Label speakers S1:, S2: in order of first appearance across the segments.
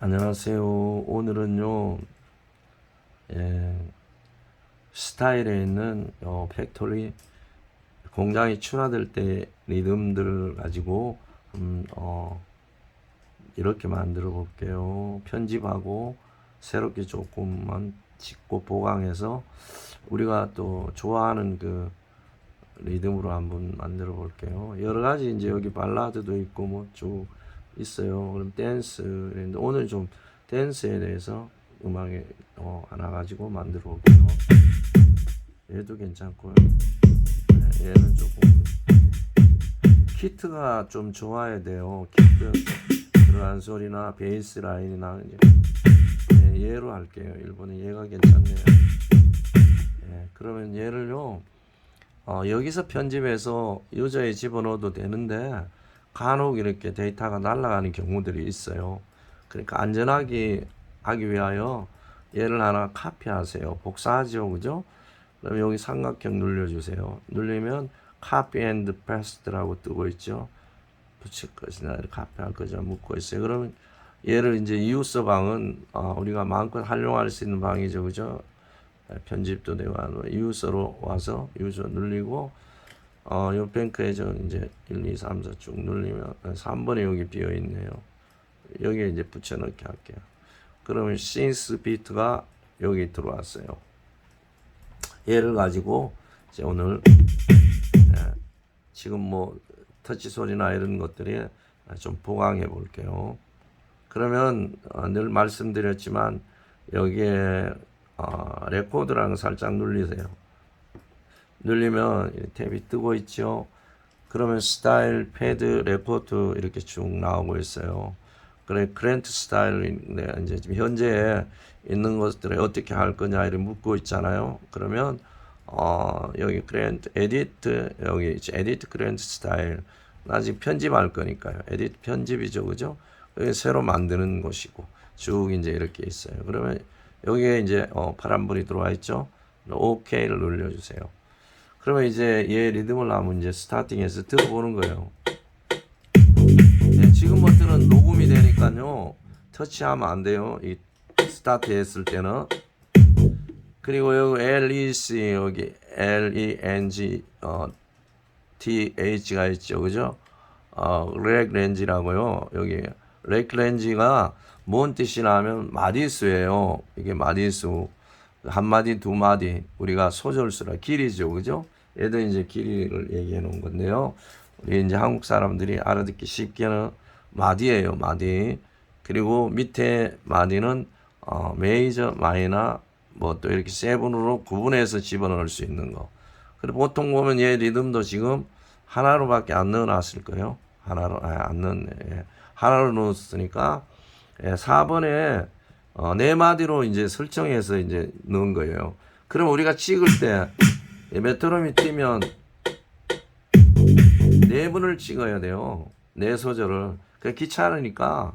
S1: 안녕하세요. 오늘은요, 예, 스타일에 있는 어, 팩토리 공장이 출하될 때 리듬들을 가지고 음, 어, 이렇게 만들어 볼게요. 편집하고 새롭게 조금만 짓고 보강해서 우리가 또 좋아하는 그 리듬으로 한번 만들어 볼게요. 여러 가지 이제 여기 발라드도 있고 뭐쭉 있어요. 그럼 댄스 오늘 좀 댄스에 대해서 음악에 어, 하나 가지고 만들어 볼게요. 얘도 괜찮고요. 네, 얘는 조금 키트가 좀 좋아야 돼요. 키트 들어간 소리나 베이스 라인이나 네, 얘로 할게요. 일본은 얘가 괜찮네요. 네, 그러면 얘를요. 어, 여기서 편집해서 유저에 집어넣어도 되는데 간혹 이렇게 데이터가 날아가는 경우들이 있어요. 그러니까 안전하게 하기 위하여 얘를 하나 카피하세요. 복사하죠, 그죠? 그럼 여기 삼각형 눌러주세요. 눌리면 copy and paste라고 뜨고 있죠. 붙일 것이나 카피할 거죠. 묶고 있어요. 그러면 얘를 이제 이웃서 방은 어, 우리가 마음껏 활용할 수 있는 방이죠, 그죠? 편집도 되고 이웃서로 와서 이웃서 눌리고 어, 요 뱅크에 저 이제 1, 2, 3, 4 쭉 눌리면 3번에 여기 비어 있네요. 여기에 이제 붙여넣기 할게요. 그러면 신스 비트가 여기 들어왔어요. 얘를 가지고 이제 오늘 예, 지금 뭐 터치 소리나 이런 것들이 좀 보강해 볼게요. 그러면 어, 늘 말씀드렸지만 여기에 어, 레코드라는 거 살짝 눌리세요. 눌리면 이 탭이 뜨고 있죠. 그러면 스타일, 패드, 레코드 이렇게 쭉 나오고 있어요. 그래 그랜트 스타일인데 이제 지금 현재 있는 것들을 어떻게 할 거냐 이렇게 묻고 있잖아요. 그러면 어 여기 그랜트 에디트 여기 이제 에디트 그랜트 스타일 나 지금 편집할 거니까요. 에디트 편집이죠, 그죠? 여기 새로 만드는 곳이고 쭉 이제 이렇게 있어요. 그러면 여기에 이제 어, 파란불이 들어와 있죠. OK를 눌러주세요. 그러면 이제 얘 리듬을 하면 이제 스타팅해서 들어보는 거예요. 네, 지금 버튼은 녹음이 되니까요. 터치하면 안 돼요. 이 스타트 했을 때는. 그리고 여기 LEC 여기 LENG 어, TH가 있죠. 그죠? 어, 렉 렌지라고요. 여기 렉 렌지가 뭔 뜻이냐 하면 마디수예요. 이게 마디수. 한 마디, 두 마디. 우리가 소절수라 길이죠. 그죠? 얘도 이제 길이를 얘기해 놓은 건데요. 우리 이제 한국 사람들이 알아듣기 쉽게는 마디예요. 마디. 그리고 밑에 마디는 어, 메이저, 마이너, 뭐 또 이렇게 세븐으로 구분해서 집어넣을 수 있는 거. 그리고 보통 보면 얘 리듬도 지금 하나로밖에 안 넣어놨을 거예요. 하나로 아, 안 넣네. 예. 하나로 넣었으니까 예, 4번에 어, 네 마디로 이제 설정해서 이제 넣은 거예요. 그럼 우리가 찍을 때 예, 메트로놈이 뛰면 네 분을 찍어야 돼요. 네 소절을. 그 귀찮으니까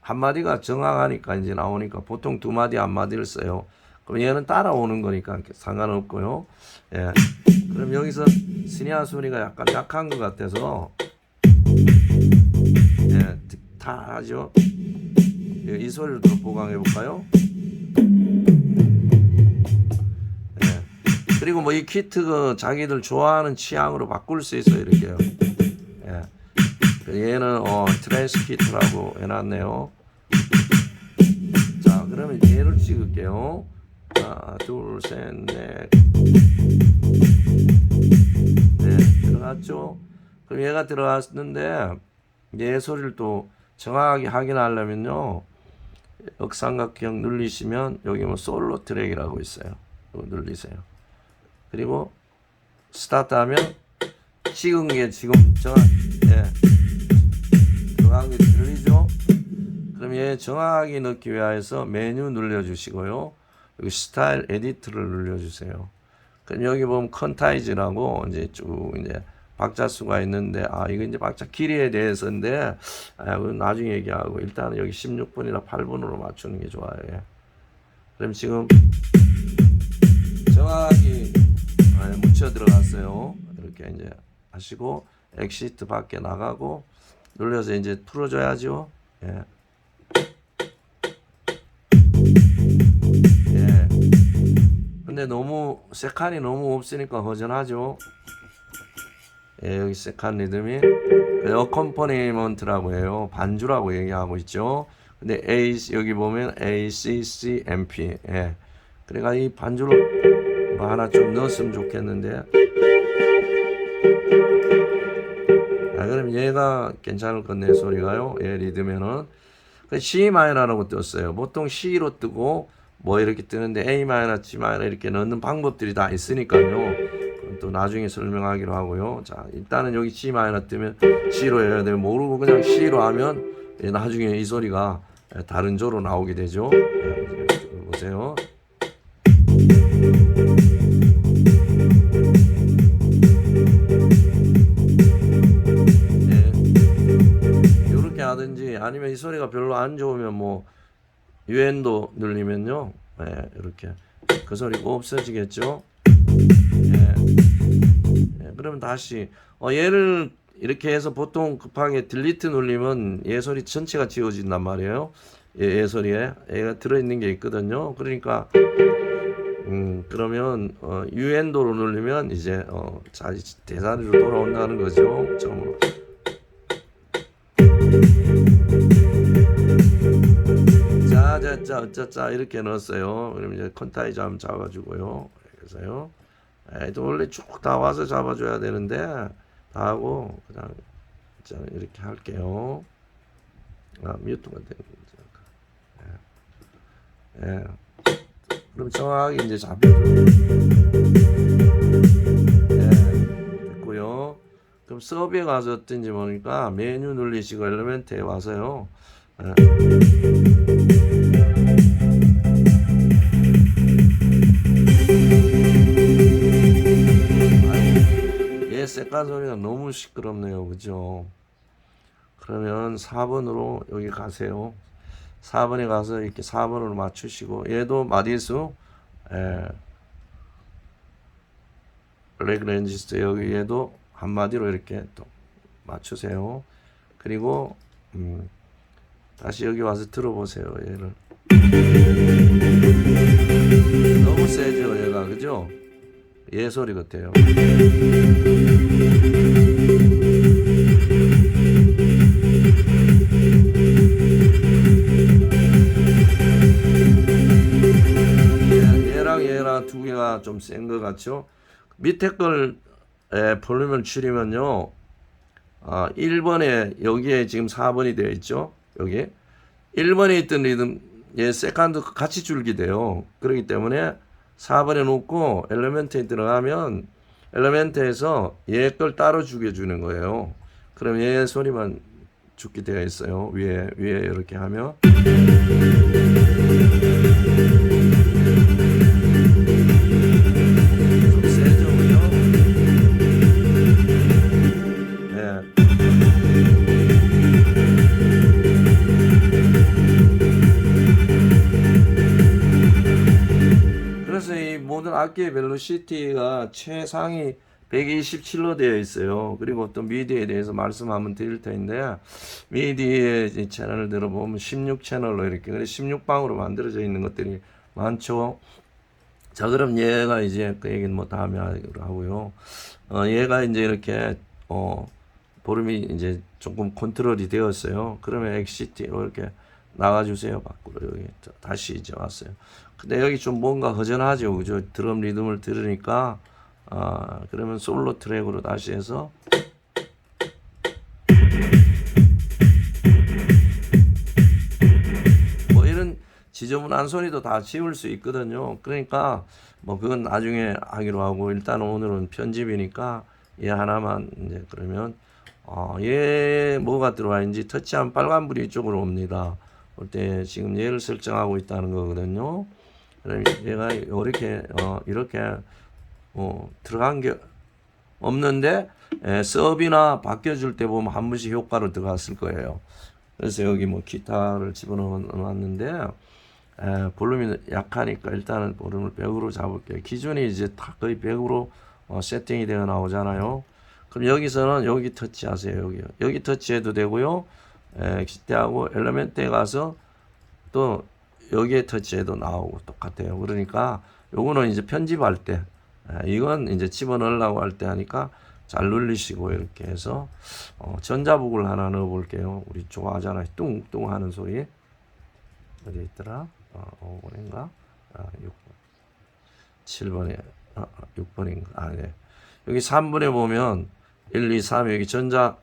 S1: 한 마디가 정확하니까 이제 나오니까 보통 두 마디 한 마디를 써요. 그럼 얘는 따라오는 거니까 상관없고요. 예. 그럼 여기서 스니아 소리가 약간 약한 것 같아서 예, 다 하죠. 예, 이 소리를 더 보강해 볼까요? 그리고 뭐 이 키트 그 자기들 좋아하는 취향으로 바꿀 수 있어요 이렇게요. 예. 그 얘는 어 트랜스 키트라고 해놨네요. 자 그러면 얘를 찍을게요. 하나 둘셋넷 네 들어갔죠. 그럼 얘가 들어갔는데 얘 소리를 또 정확하게 확인하려면요. 역삼각형 눌리시면 여기 뭐 솔로 트랙이라고 있어요. 눌리세요. 그리고 스타트 하면 찍은 게 지금 정확, 예. 정확하게 들리죠? 그럼 얘 정확하게 넣기 위해서 메뉴 눌러주시고요. 여기 스타일 에디트를 눌러주세요. 그럼 여기 보면 컨타이즈라고 이제 쭉 이제 박자 수가 있는데 아 이거 이제 박자 길이에 대해서인데 아 나중에 얘기하고 일단은 여기 16분이나 8분으로 맞추는 게 좋아요. 예. 그럼 지금 정확히 네, 묻혀 들어갔어요. 이렇게 이제 하시고 엑시트 밖에 나가고 눌려서 이제 풀어줘야죠. 예. 예. 근데 너무 세칸이 너무 없으니까 허전하죠. 예, 여기 세칸 리듬이 그 어컴퍼니먼트라고 해요. 반주라고 얘기하고 있죠. 근데 A 여기 보면 A C C M P. 예. 그러니까 이 반주로 뭐 하나 좀 넣었으면 좋겠는데. 아, 그럼 얘가 괜찮을 건데 소리가요. 얘 리듬에는 그 C 마이너라고 떴어요. 보통 C로 뜨고 뭐 이렇게 뜨는데 A 마이너, G 마이너 이렇게 넣는 방법들이 다 있으니까요. 또 나중에 설명하기로 하고요. 자, 일단은 여기 C 마이너 뜨면 C로 해야 돼요. 모르고 그냥 C로 하면 예, 나중에 이 소리가 예, 다른 조로 나오게 되죠. 예, 보세요. 아니면 이 소리가 별로 안 좋으면 뭐 유엔도 눌리면요. 예, 이렇게 그 소리가 없어지겠죠. 예. 예, 그러면 다시 어, 얘를 이렇게 해서 보통 급하게 딜리트 눌리면 얘 소리 전체가 지워진단 말이에요. 얘, 얘 소리에 얘가 들어있는 게 있거든요. 그러니까 음 그러면 어, 유엔도로 눌리면 이제 어, 자 대사리로 돌아온다는 거죠. 처 자자자 어쩌자 이렇게 넣었어요. 그럼 이제 컨타이저 한번 잡아주고요. 그래서요. 애도 원래 쭉 다 와서 잡아줘야 되는데 다 하고 그냥 자, 이렇게 할게요. 아 뮤트가 되는 거죠. 예. 예. 그럼 정확하게 이제 잡혀줘. 예. 그럼 서비에 가서 어떤지 모르니까 메뉴 눌리시고 엘리멘트에 와서요. 예. 색깔 소리가 너무 시끄럽네요. 그죠? 그러면 4번으로 여기 가세요. 4번에 가서 이렇게 4번으로 맞추시고 얘도 마디수 예. 레그렌지스트 여기 얘도 한마디로 이렇게 또 맞추세요. 그리고 음, 다시 여기 와서 들어보세요. 얘를 너무 세죠 얘가 그죠? 얘 소리 같아요. 얘랑 두 개가 좀 센 것 같죠? 밑에 걸 에, 볼륨을 줄이면요. 아, 1번에 여기에 지금 4번이 되어 있죠. 여기 1번에 있던 리듬 얘 세컨드 같이 줄게 돼요. 그렇기 때문에 4번에 놓고 엘리멘트에 들어가면 엘리멘트에서 얘 걸 따로 죽여주는 거예요. 그럼 얘 소리만 죽게 되어 있어요. 위에 위에 이렇게 하면 악기의 벨로시티가 최상위 127로 되어 있어요. 그리고 또 미디에 대해서 말씀하면 드릴 텐데 미디의 이 채널을 들어보면 16채널로 이렇게 그래 16방으로 만들어져 있는 것들이 많죠. 자 그럼 얘가 이제 그 얘기는 뭐 다음에 하고요. 어 얘가 이제 이렇게 어 보름이 이제 조금 컨트롤이 되었어요. 그러면 엑시티로 이렇게 나가주세요. 밖으로 여기 또 다시 이제 왔어요. 근데 여기 좀 뭔가 허전하죠. 그죠? 드럼 리듬을 들으니까 아 그러면 솔로 트랙으로 다시 해서 뭐 이런 지저분한 소리도 다 지울 수 있거든요. 그러니까 뭐 그건 나중에 하기로 하고 일단 오늘은 편집이니까 얘 하나만 이제 그러면 어, 얘 뭐가 들어와 있는지 터치하면 빨간불이 이쪽으로 옵니다. 올때 지금 얘를 설정하고 있다는 거거든요. 얘가 이렇게 어, 이렇게 어, 들어간 게 없는데 에, 서비나 바뀌어줄 때 보면 한 번씩 효과로 들어갔을 거예요. 그래서 여기 뭐 기타를 집어넣어 놨는데 에, 볼륨이 약하니까 일단은 볼륨을 100으로 잡을게요. 기준이 이제 다 거의 100으로 어, 세팅이 되어 나오잖아요. 그럼 여기서는 여기 터치하세요. 여기 여기 터치해도 되고요. 에, 기타하고 엘리멘트에 가서 또 여기에 터치해도 나오고 똑같아요. 그러니까 요거는 이제 편집할 때 아, 이건 이제 집어넣으려고 할 때 하니까 잘 눌리시고 이렇게 해서 어, 전자북을 하나 넣어 볼게요. 우리 좋아하잖아요. 뚱뚱 하는 소리. 어디 있더라? 어, 5번인가? 아, 6번. 7번에, 아, 6번인가? 아, 네. 여기 3번에 보면 1, 2, 3 여기 전자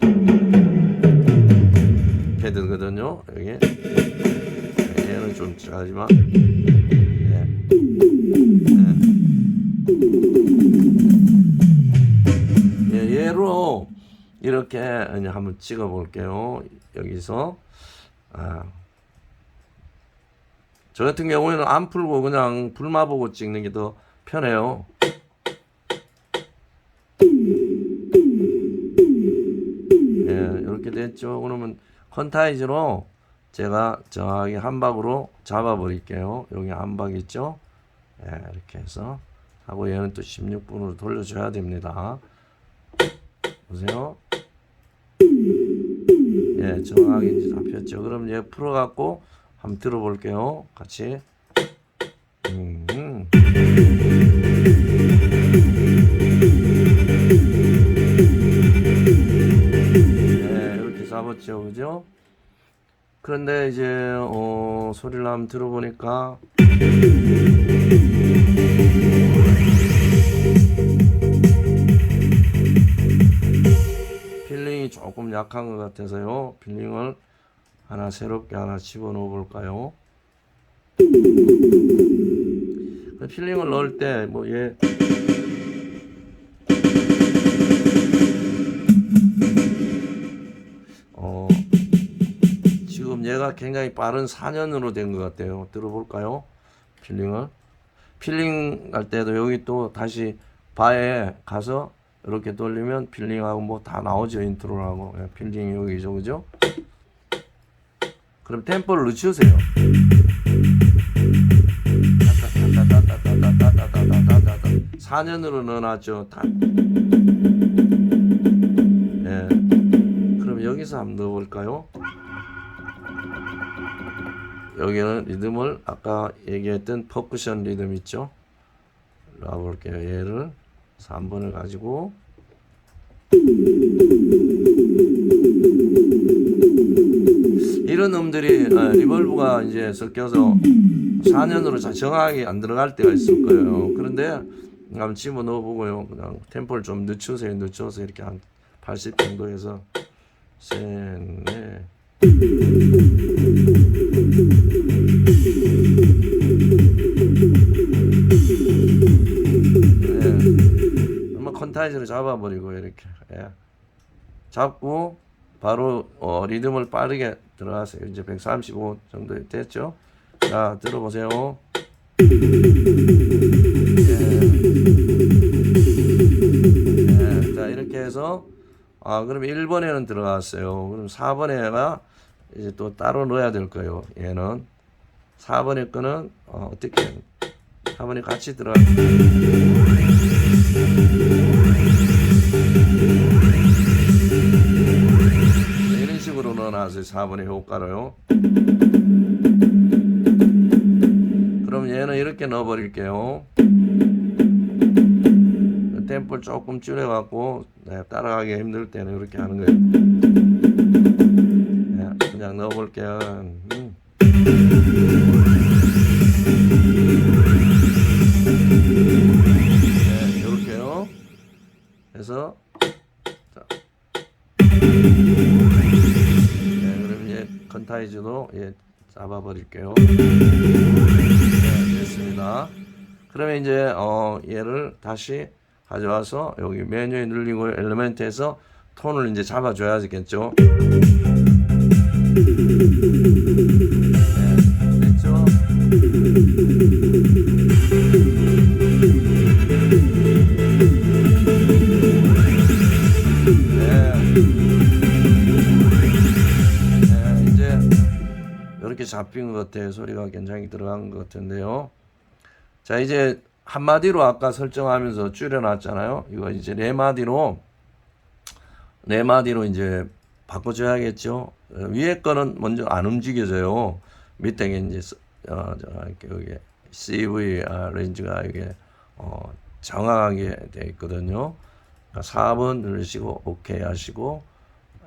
S1: 패드거든요. 여기. 네, 얘는 좀 작지만. 네. 네. 예, 얘로 이렇게 이제 한번 찍어 볼게요. 여기서. 아. 저 같은 경우에는 안 풀고 그냥 불마 보고 찍는 게 더 편해요. 예, 이렇게 됐죠. 그러면 컨타이즈로 제가 정확하게 한 박으로 잡아 버릴게요. 여기 한박 있죠? 예, 이렇게 해서 하고 얘는 또 16분으로 돌려줘야 됩니다. 보세요. 예, 정확하게 이제 잡혔죠. 그럼 얘 풀어갖고 한번 들어볼게요. 같이. 잡았죠. 그죠? 그런데 이제, 어, 소리를 한번 들어보니까, 필링이 조금 약한 것 같아서요. 필링을 하나 새롭게 하나 집어넣어 볼까요? 그 필링을 넣을 때 뭐얘 어, 얘가 굉장히 빠른 4년으로 된 것 같아요. 들어볼까요? 필링을. 필링 할 때도 여기 또 다시 바에 가서 이렇게 돌리면 필링하고 뭐 다 나오죠. 인트로하고. 예, 필링 여기죠. 그죠? 그럼 템포를 늦추세요. 사년으로 넣어놨죠. 다. 예. 그럼 여기서 한번 넣어볼까요? 여기는 리듬을 아까 얘기했던 퍼쿠션 리듬 있죠? 놔볼게요. 얘를 3번을 가지고 이런 음들이 어, 리벌브가 이제 섞여서 4년으로 정확하게 안 들어갈 때가 있을 거예요. 그런데 한번 집어 넣어보고요. 그냥 템포를 좀 늦추세요. 늦춰서 이렇게 한 80 정도 해서 셋, 넷. 예. 한번 컨타이즈로 잡아버리고 이렇게 예. 잡고 바로 어, 리듬을 빠르게 들어가세요. 이제 135 정도 됐죠? 자 들어보세요. 예. 예. 자 이렇게 해서 아 그럼 1번에는 들어갔어요. 그럼 4번에가 이제 또 따로 넣어야 될 거예요. 얘는 4번에 거는 어, 어떻게 4번에 같이 들어가. 네, 이런 식으로 넣어놨어요. 4번의 효과로요. 그럼 얘는 이렇게 넣어버릴게요. 템포를 조금 줄여갖고 네, 따라가기 힘들 때는 이렇게 하는 거예요. 네, 그냥 넣어볼게요. 음. 네, 이렇게요. 해서 자. 네, 그럼 이제 컨타이즈도 예, 잡아버릴게요. 네, 됐습니다. 그러면 이제 어, 얘를 다시 가져와서 여기 메뉴에 눌리고 엘리멘트에서 톤을 이제 잡아줘야겠죠. 네? 잡힌 것 같아요. 소리가 굉장히 들어간 것 같은데요. 자, 이제 한마디로 아까 설정하면서 줄여놨잖아요. 이거 이제 네 마디로 네 마디로 이제 바꿔줘야겠죠. 어, 위에 거는 먼저 안 움직여져요. 밑에 게 이제 써- 어, 저, 여기 CV 아, 레인지가 이게 어, 정확하게 돼 있거든요. 그러니까 4번 누르시고 오케이 하시고 예,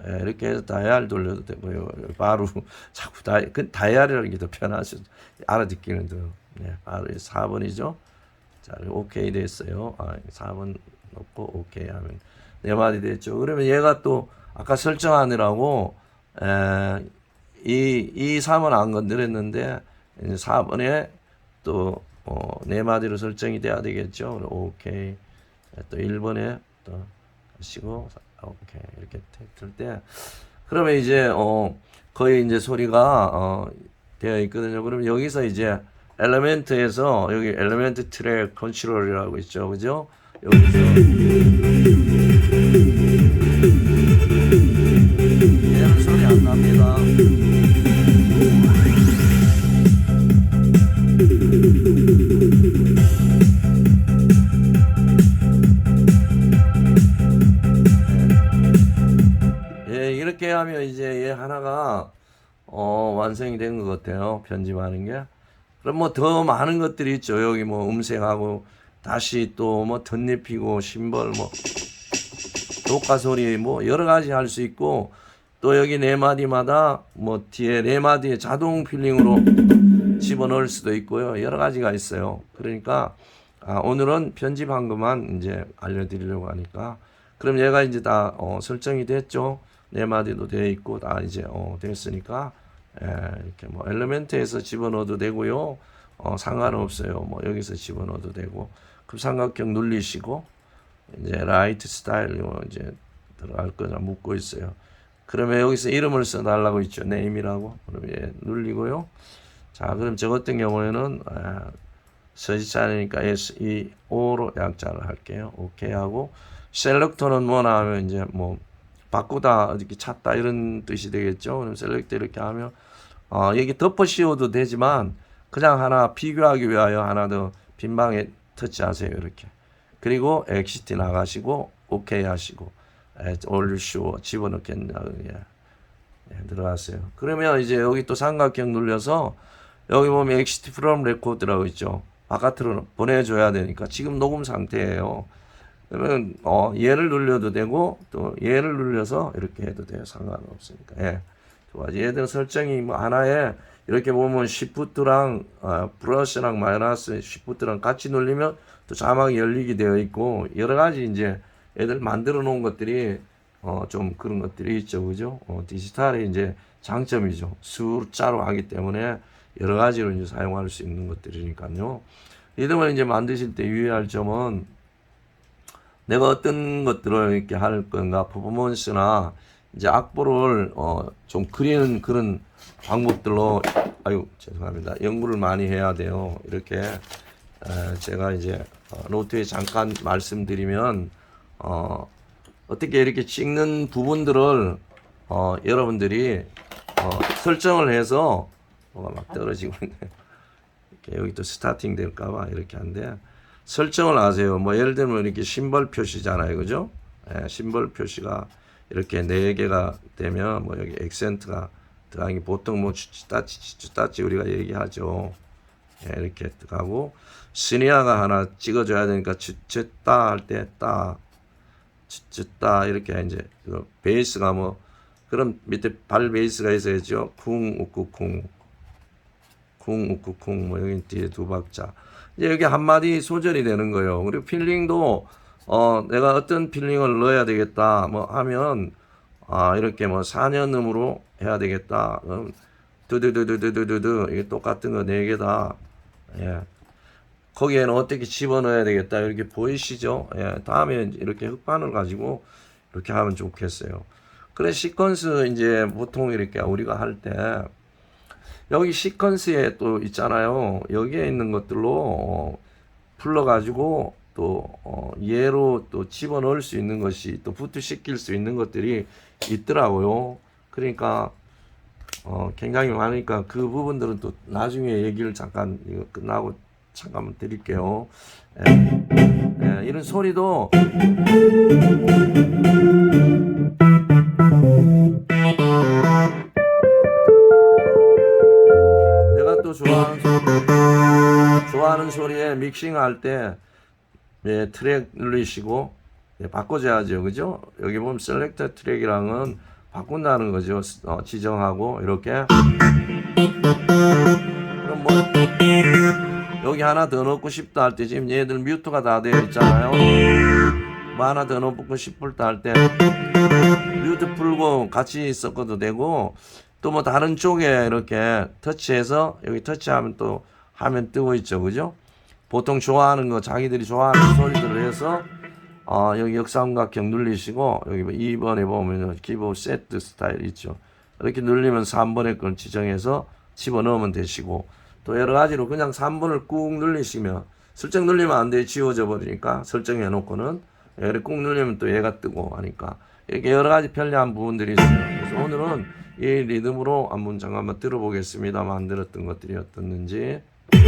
S1: 이렇게 해서 다이얼 돌려도 되고요. 바로 자꾸 다이 그 다이얼이라는 게 더 편하죠. 알아듣기는 더. 네, 바로 4번이죠. 자, 오케이 됐어요. 아, 4번 넣고 오케이 하면 네 마디 됐죠. 그러면 얘가 또 아까 설정하느라고 에, 이, 이 3은 안 건드렸는데 이제 4번에 또 어, 네 마디로 설정이 돼야 되겠죠. 오케이. 또 1번에 또 하시고 오케이 이렇게 될때 그러면 이제 어 거의 이제 소리가 어 되어 있거든요. 그러면 여기서 이제 엘리멘트에서 여기 엘리멘트 트랙 컨트롤이라고 있죠. 그죠? 여기서 얘는 소리 안 납니다. 하면 이제 얘 하나가 어, 완성이 된 것 같아요. 편집하는 게. 그럼 뭐 더 많은 것들이 있죠. 여기 뭐 음색하고 다시 또 뭐 덧입히고 심벌 뭐 효과 소리 뭐 여러 가지 할 수 있고 또 여기 네 마디마다 뭐 뒤에 네 마디에 자동 필링으로 집어넣을 수도 있고요. 여러 가지가 있어요. 그러니까 아, 오늘은 편집한 것만 이제 알려드리려고 하니까 그럼 얘가 이제 다 어, 설정이 됐죠. 네 마디도 되어 있고 다 이제 어, 됐으니까 예, 이렇게 뭐 엘리멘트에서 집어넣어도 되고요. 어, 상관없어요. 뭐 여기서 집어넣어도 되고 그 삼각형 눌리시고 이제 라이트 스타일 요 이제 들어갈 거나 묻고 있어요. 그러면 여기서 이름을 써달라고 있죠. 네임이라고. 그럼 예, 눌리고요. 자, 그럼 저 같은 경우에는 아, 서지지 않으니까 SEO로 약자를 할게요. 오케이 하고 셀렉터는 뭐나 하면 이제 뭐 바꾸다 이렇게 찾다 이런 뜻이 되겠죠. 그럼 셀렉트 이렇게 하면 어, 여기 덮어 씌워도 되지만 그냥 하나 비교하기 위하여 하나 더 빈방에 터치하세요. 이렇게. 그리고 엑시트 나가시고 오케이 하시고 올리쇼 집어넣겠냐 예. 예, 들어가세요. 그러면 이제 여기 또 삼각형 눌려서 여기 보면 엑시트 프롬 레코드라고 있죠. 바깥으로 보내줘야 되니까 지금 녹음 상태예요. 그러면 어 얘를 눌려도 되고 또 얘를 눌려서 이렇게 해도 돼요. 상관없으니까. 예. 좋아. 얘들 설정이 뭐 하나에 이렇게 보면 시프트랑 아, 플러스랑 마이너스 시프트랑 같이 눌리면 또 자막이 열리게 되어 있고 여러 가지 이제 애들 만들어 놓은 것들이 어 좀 그런 것들이 있죠. 그죠? 어 디지털의 이제 장점이죠. 숫자로 하기 때문에 여러 가지로 이제 사용할 수 있는 것들이니까요. 이등을 이제 만드실 때 유의할 점은 내가 어떤 것들을 이렇게 할 건가? 퍼포먼스나 이제 악보를 어 좀 그리는 그런 방법들로 아유 죄송합니다. 연구를 많이 해야 돼요. 이렇게 에, 제가 이제 어, 노트에 잠깐 말씀드리면 어 어떻게 이렇게 찍는 부분들을 어 여러분들이 어 설정을 해서 뭐가 막 떨어지고 있네. 여기 또 스타팅 될까봐 이렇게 한데 설정을 하세요. 뭐 예를 들면 이렇게 심벌 표시잖아요, 그죠? 예, 심벌 표시가 이렇게 네 개가 되면 뭐 여기 액센트가 들어가기 보통 뭐 주따치 주따치 우리가 얘기하죠. 예, 이렇게 들어가고 시니아가 하나 찍어줘야 되니까 주쳤다 할때 따, 주쳤다 이렇게 이제 그 베이스가 뭐 그럼 밑에 발 베이스가 있어야죠. 쿵 우쿠 쿵, 쿵 우쿠 쿵, 뭐 여기 뒤에 두 박자. 이제 여기 한마디 소절이 되는 거예요. 그리고 필링도 어 내가 어떤 필링을 넣어야 되겠다 뭐 하면 아 이렇게 뭐 4년음으로 해야 되겠다. 음, 두두두두두두두 이게 똑같은 거 네 개다. 예. 거기에는 어떻게 집어넣어야 되겠다 이렇게 보이시죠? 예. 다음에 이렇게 흑판을 가지고 이렇게 하면 좋겠어요. 그래 시퀀스 이제 보통 이렇게 우리가 할 때 여기 시퀀스에 또 있잖아요. 여기에 있는 것들로 어, 풀러가지고 또 어, 얘로 또 집어넣을 수 있는 것이 또 부트시킬 수 있는 것들이 있더라고요. 그러니까 어, 굉장히 많으니까 그 부분들은 또 나중에 얘기를 잠깐 이거 끝나고 잠깐만 드릴게요. 예, 예, 이런 소리도 좋아하는 소리에 믹싱할 때 예, 트랙 누르시고 예, 바꿔줘야죠, 그죠? 여기 보면 셀렉터 트랙이랑은 바꾼다는 거죠. 어, 지정하고 이렇게. 그럼 뭐 여기 하나 더 넣고 싶다 할 때 지금 얘들 뮤트가 다 되어 있잖아요. 뭐 하나 더 넣고 싶을 때 할 때 뮤트 풀고 같이 섞어도 되고 또 뭐 다른 쪽에 이렇게 터치해서 여기 터치하면 또 화면 뜨고 있죠, 그죠? 보통 좋아하는 거 자기들이 좋아하는 소리들을 해서 어, 여기 역삼각형 눌리시고 여기 2번에 보면 키보드 세트 스타일 있죠. 이렇게 누르면 3번의 걸 지정해서 집어넣으면 되시고 또 여러 가지로 그냥 3번을 꾹 누르시면 설정 누르면 안 돼. 지워져 버리니까 설정해 놓고는 얘를 꾹 누르면 또 얘가 뜨고 하니까 이렇게 여러 가지 편리한 부분들이 있어요. 그래서 오늘은 이 리듬으로 한번 잠깐만 들어보겠습니다. 만들었던 것들이 어떻는지. 예,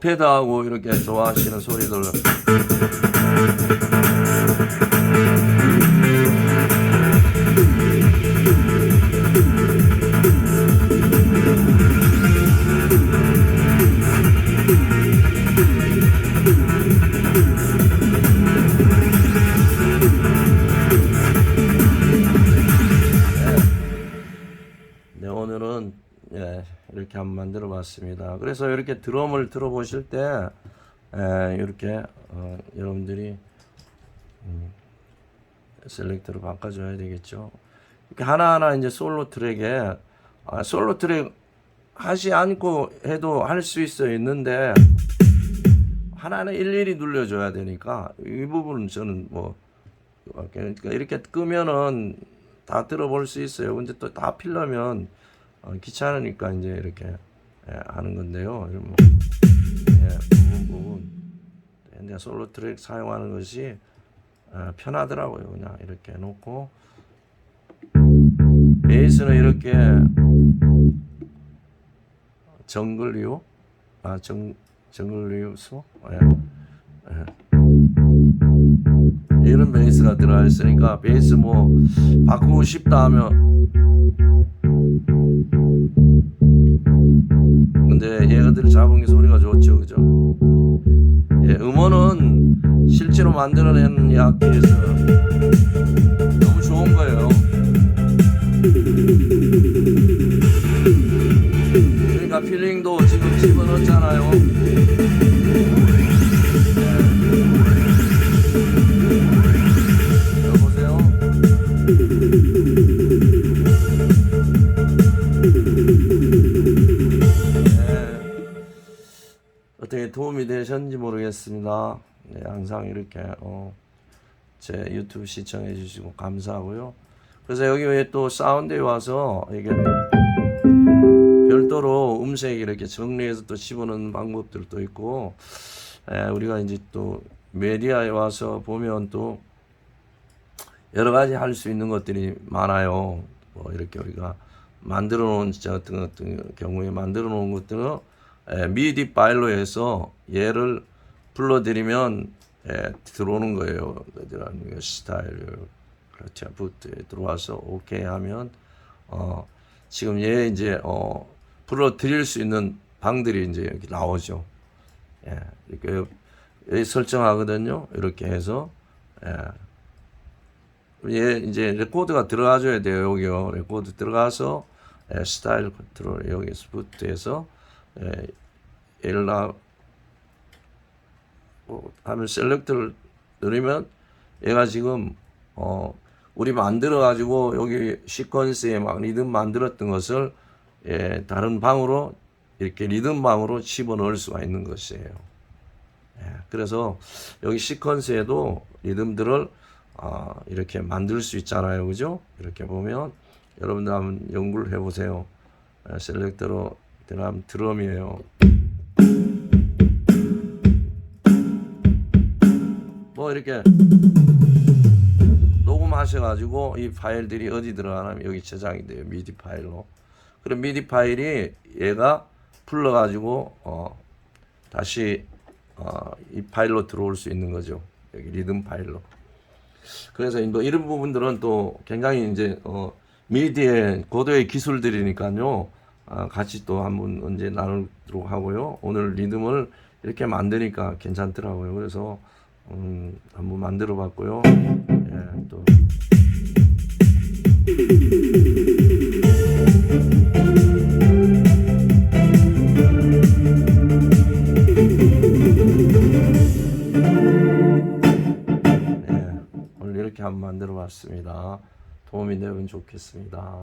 S1: 뭐 패드하고 이렇게 좋아하시는 소리들 한번 만들어 봤습니다. 그래서 이렇게 드럼을 들어보실 때 예, 이렇게 어, 여러분들이 음, 셀렉터로 바꿔줘야 되겠죠. 이렇게 하나하나 이제 솔로 트랙에 아, 솔로 트랙 하지 않고 해도 할 수 있어 있는데 하나는 일일이 눌려줘야 되니까 이 부분은 저는 뭐 그러니까 이렇게 끄면은 다 들어볼 수 있어요. 근데 또 다 필려면 어, 귀찮으니까 이제 이렇게 예, 하는 건데요. 뭐, 예, 부분. 근데 솔로 트랙 사용하는 것이 어, 편하더라고요. 그냥 이렇게 놓고 베이스는 이렇게 정글류 아 정 정글류 수 예. 예. 이런 베이스가 들어가 있으니까 베이스 뭐 바꾸고 싶다 하면 근데 얘가들이 잡은 게 소리가 좋죠. 그죠? 예, 음원은 실제로 만들어낸 악기에서 너무 좋은 거예요. 그러니까 필링도 지금 집어넣었잖아요 어떻게 도움이 되셨는지 모르겠습니다. 네, 항상 이렇게 어, 제 유튜브 시청해 주시고 감사하고요. 그래서 여기 왜 또 사운드에 와서 이게 별도로 음색 이렇게 정리해서 또 집어넣는 방법들도 있고 에, 우리가 이제 또 메디아에 와서 보면 또 여러 가지 할 수 있는 것들이 많아요. 뭐 이렇게 우리가 만들어 놓은 진짜 같은 같은 경우에 만들어 놓은 것들은 에, 미디 파일로 해서 얘를 불러드리면 에, 들어오는 거예요. 그들은 스타일 그렇죠. 부트에 들어와서 오케이 하면 어 지금 얘 이제 어 불러드릴 수 있는 방들이 이제 여기 나오죠. 예, 이렇게 여기, 설정하거든요. 이렇게 해서 예. 얘 이제 레코드가 들어가줘야 돼요. 여기요. 레코드 들어가서 예, 스타일 컨트롤 여기서 부트에서 예, 엘라 뭐 하면 셀렉트를 누르면 얘가 지금 어 우리 만들어 가지고 여기 시퀀스에 막 리듬 만들었던 것을 예, 다른 방으로 이렇게 리듬 방으로 집어 넣을 수가 있는 것이에요. 예, 그래서 여기 시퀀스에도 리듬들을 아, 이렇게 만들 수 있잖아요. 그죠? 이렇게 보면 여러분들 한번 연구를 해보세요. 예, 셀렉터로 드럼, 드럼이에요. 뭐 이렇게 녹음하셔가지고 이 파일들이 어디 들어가냐면 여기 저장이 돼요. 미디 파일로. 그럼 미디 파일이 얘가 불러가지고 어, 다시 어, 이 파일로 들어올 수 있는 거죠. 여기 리듬 파일로. 그래서 뭐 이런 부분들은 또 굉장히 이제 어, 미디의 고도의 기술들이니까요. 아, 같이 또 한번 언제 나누도록 하고요. 오늘 리듬을 이렇게 만드니까 괜찮더라고요. 그래서 음, 한번 만들어 봤고요. 예, 또 예, 오늘 이렇게 한번 만들어 봤습니다. 도움이 되면 좋겠습니다.